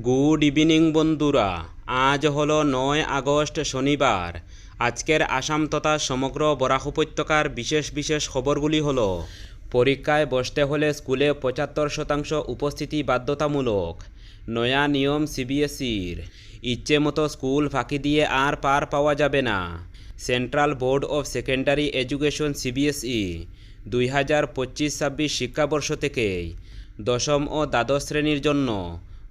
Good evening বন্ধুরা। আজ হলো নয় আগস্ট শনিবার। আজকের আসাম তথা সমগ্র বরাক উপত্যকার বিশেষ বিশেষ খবরগুলি হলো, পরীক্ষায় বসতে হলে স্কুলে পঁচাত্তর শতাংশ উপস্থিতি বাধ্যতামূলক, নয়া নিয়ম সিবিএসইর, ইচ্ছে মতো স্কুল ফাঁকি দিয়ে আর পার পাওয়া যাবে না, Central Board of Secondary Education CBSE, দুই হাজার পঁচিশ ছাব্বিশ শিক্ষাবর্ষ থেকেই, দশম ও দ্বাদশ শ্রেণির জন্য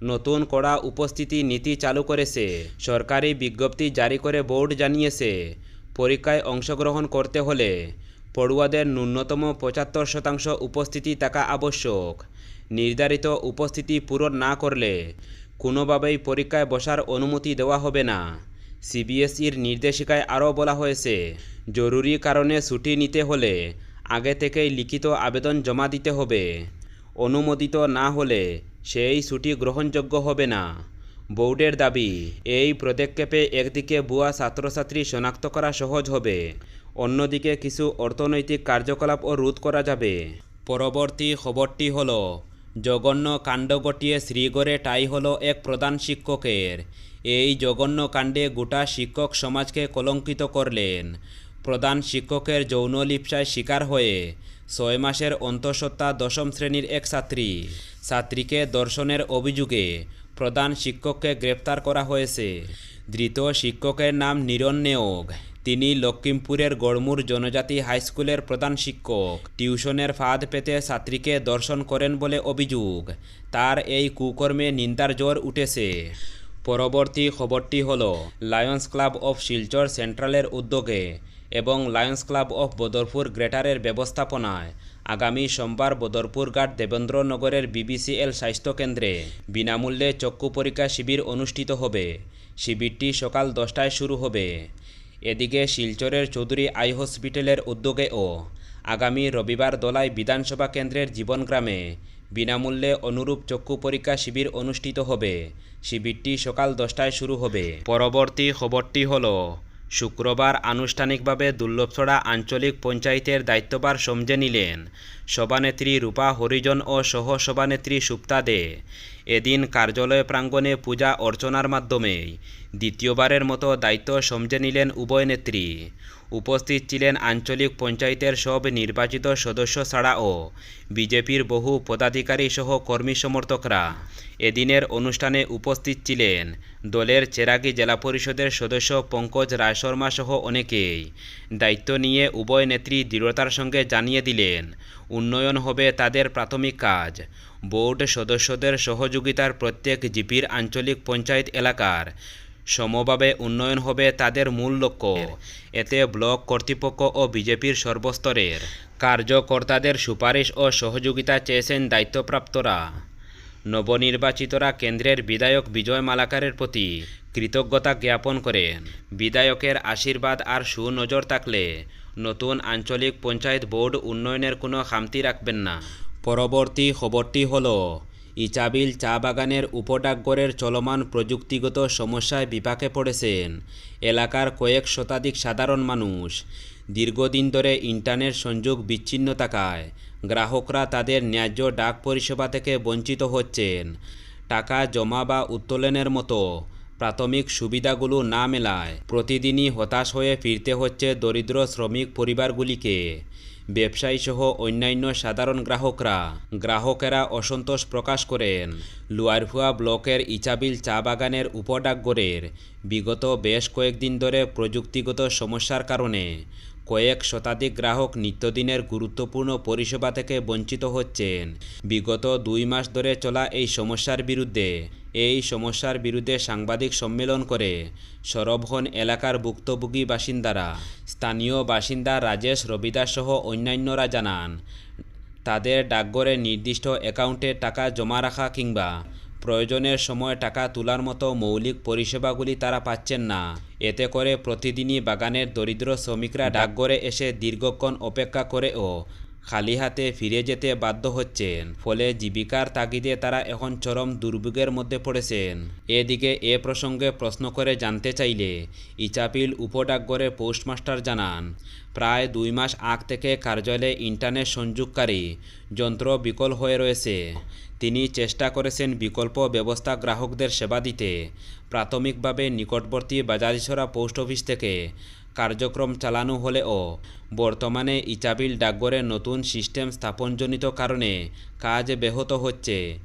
নতুন কড়া উপস্থিতি নীতি চালু করেছে। সরকারি বিজ্ঞপ্তি জারি করে বোর্ড জানিয়েছে, পরীক্ষায় অংশগ্রহণ করতে হলে পড়ুয়াদের ন্যূনতম পঁচাত্তর শতাংশ উপস্থিতি থাকা আবশ্যক। নির্ধারিত উপস্থিতি পূরণ না করলে কোনোভাবেই পরীক্ষায় বসার অনুমতি দেওয়া হবে না। সিবিএসইর নির্দেশিকায় আরও বলা হয়েছে, জরুরি কারণে ছুটি নিতে হলে আগে থেকেই লিখিত আবেদন জমা দিতে হবে। অনুমোদিত না হলে সেই ছুটি গ্রহণযোগ্য হবে না। বোর্ডের দাবি, এই পদক্ষেপে একদিকে ভুয়া ছাত্রছাত্রী শনাক্ত করা সহজ হবে, অন্যদিকে কিছু অর্থনৈতিক কার্যকলাপও রোধ করা যাবে। পরবর্তী খবরটি হল, জঘন্য কাণ্ড ঘটিয়ে শ্রীগড়ে টাই হলো এক প্রধান শিক্ষকের। এই জঘন্য কাণ্ডে গোটা শিক্ষক সমাজকে কলঙ্কিত করলেন। প্রধান শিক্ষকের যৌন লিপ্সায় শিকার হয়ে ছয় মাসের অন্তঃসত্ত্বা দশম শ্রেণির এক ছাত্রী। ছাত্রীকে দর্শনের অভিযোগে প্রধান শিক্ষককে গ্রেপ্তার করা হয়েছে। ধৃত শিক্ষকের নাম নিরণ নেওগ। তিনি লক্ষ্মীমপুরের গড়মুর জনজাতি হাইস্কুলের প্রধান শিক্ষক। টিউশনের ফাঁদ পেতে ছাত্রীকে দর্শন করেন বলে অভিযোগ। তার এই কুকর্মে নিন্দার জোর উঠেছে। পরবর্তী খবরটি হল, লায়ন্স ক্লাব অফ শিলচর সেন্ট্রালের উদ্যোগে এবং লায়ন্স ক্লাব অফ বদরপুর গ্রেটারের ব্যবস্থাপনায় আগামী সোমবার বদরপুর ঘাট দেবেন্দ্রনগরের বিবিসিএল স্বাস্থ্যকেন্দ্রে বিনামূল্যে চক্ষু পরীক্ষা শিবির অনুষ্ঠিত হবে। শিবিরটি সকাল দশটায় শুরু হবে। এদিকে শিলচরের চৌধুরী আই হসপিটালের উদ্যোগেও আগামী রবিবার দোলায় বিধানসভা কেন্দ্রের জীবনগ্রামে বিনামূল্যে অনুরূপ চক্ষু পরীক্ষা শিবির অনুষ্ঠিত হবে। শিবিরটি সকাল দশটায় শুরু হবে। পরবর্তী খবরটি হল, শুক্রবার আনুষ্ঠানিকভাবে দুর্লভছড়া আঞ্চলিক পঞ্চায়েতের দায়িত্বভার সমঝে নিলেন সভানেত্রী রূপা হরিজন ও সহ সভানেত্রী সুপ্তা দে। এদিন কার্যালয় প্রাঙ্গণে পূজা অর্চনার মাধ্যমে দ্বিতীয়বারের মতো দায়িত্ব সমঝে নিলেন উভয় নেত্রী। উপস্থিত ছিলেন আঞ্চলিক পঞ্চায়েতের সব নির্বাচিত সদস্য ছাড়াও বিজেপির বহু পদাধিকারী সহ কর্মী সমর্থকরা। এদিনের অনুষ্ঠানে উপস্থিত ছিলেন দলের চেরাগি জেলা পরিষদের সদস্য পঙ্কজ রায়শর্মা সহ অনেকেই। দায়িত্ব নিয়ে উভয় নেত্রী দৃঢ়তার সঙ্গে জানিয়ে দিলেন উন্নয়ন হবে তাদের প্রাথমিক কাজ। বোর্ড সদস্যদের সহযোগিতার প্রত্যেক জিপির আঞ্চলিক পঞ্চায়েত এলাকার সমভাবে উন্নয়ন হবে তাদের মূল লক্ষ্য। এতে ব্লক কর্তৃপক্ষ ও বিজেপির সর্বস্তরের কার্যকর্তাদের সুপারিশ ও সহযোগিতা চেয়েছেন দায়িত্বপ্রাপ্তরা। নবনির্বাচিতরা কেন্দ্রের বিধায়ক বিজয় মালাকারের প্রতি কৃতজ্ঞতা জ্ঞাপন করেন। বিধায়কের আশীর্বাদ আর সুনজর থাকলে নতুন আঞ্চলিক পঞ্চায়েত বোর্ড উন্নয়নের কোনো খামতি রাখবেন না। পরবর্তী খবরটি হল, ইচাবিল চা বাগানের উপডাকঘরের চলমান প্রযুক্তিগত সমস্যায় বিপাকে পড়েছেন এলাকার কয়েক শতাধিক সাধারণ মানুষ। দীর্ঘদিন ধরে ইন্টারনেট সংযোগ বিচ্ছিন্ন থাকায় গ্রাহকরা তাদের ন্যায্য ডাক পরিষেবা থেকে বঞ্চিত হচ্ছেন। টাকা জমা বা উত্তোলনের মতো প্রাথমিক সুবিধাগুলো না মেলায় প্রতিদিনই হতাশ হয়ে ফিরতে হচ্ছে দরিদ্র শ্রমিক পরিবারগুলিকে। ব্যবসায়ীসহ অন্যান্য সাধারণ গ্রাহকরা। গ্রাহকেরা অসন্তোষ প্রকাশ করেন। লুয়ারভুয়া ব্লকের ইচাবিল চা বাগানের উপডাকঘরের বিগত বেশ কয়েকদিন ধরে প্রযুক্তিগত সমস্যার কারণে কয়েক শতাধিক গ্রাহক নিত্যদিনের গুরুত্বপূর্ণ পরিষেবা থেকে বঞ্চিত হচ্ছেন। বিগত দুই মাস ধরে চলা এই সমস্যার বিরুদ্ধে এই সমস্যার বিরুদ্ধে সাংবাদিক সম্মেলন করে সরব হন এলাকার ভুক্তভোগী বাসিন্দারা। স্থানীয় বাসিন্দা রাজেশ রবিদাস সহ অন্যান্যরা জানান, তাদের ডাকঘরে নির্দিষ্ট অ্যাকাউন্টে টাকা জমা রাখা কিংবা প্রয়োজনের সময় টাকা তোলার মতো মৌলিক পরিষেবাগুলি তারা পাচ্ছেন না। এতে করে প্রতিদিনই বাগানের দরিদ্র শ্রমিকরা ডাকঘরে এসে দীর্ঘক্ষণ অপেক্ষা করেও খালি হাতে ফিরে যেতে বাধ্য হচ্ছেন, ফলে জীবিকার তাগিদে তারা এখন চরম দুর্ভোগের মধ্যে পড়েছেন। এদিকে এ প্রসঙ্গে প্রশ্ন করে জানতে চাইলে ইচাপিল উপডাকঘরে পোস্টমাস্টার জানান, প্রায় দুই মাস আগ থেকে কার্যালয়ে ইন্টারনেট সংযোগকারী যন্ত্র বিকল হয়ে রয়েছে। তিনি চেষ্টা করেছেন বিকল্প ব্যবস্থা গ্রাহকদের সেবা দিতে। প্রাথমিকভাবে নিকটবর্তী বাজারিছড়া পোস্ট অফিস থেকে কার্যক্রম চালানো হলেও বর্তমানে ইচাবিল ডাকঘরে নতুন সিস্টেম স্থাপনজনিত কারণে কাজ ব্যাহত হচ্ছে।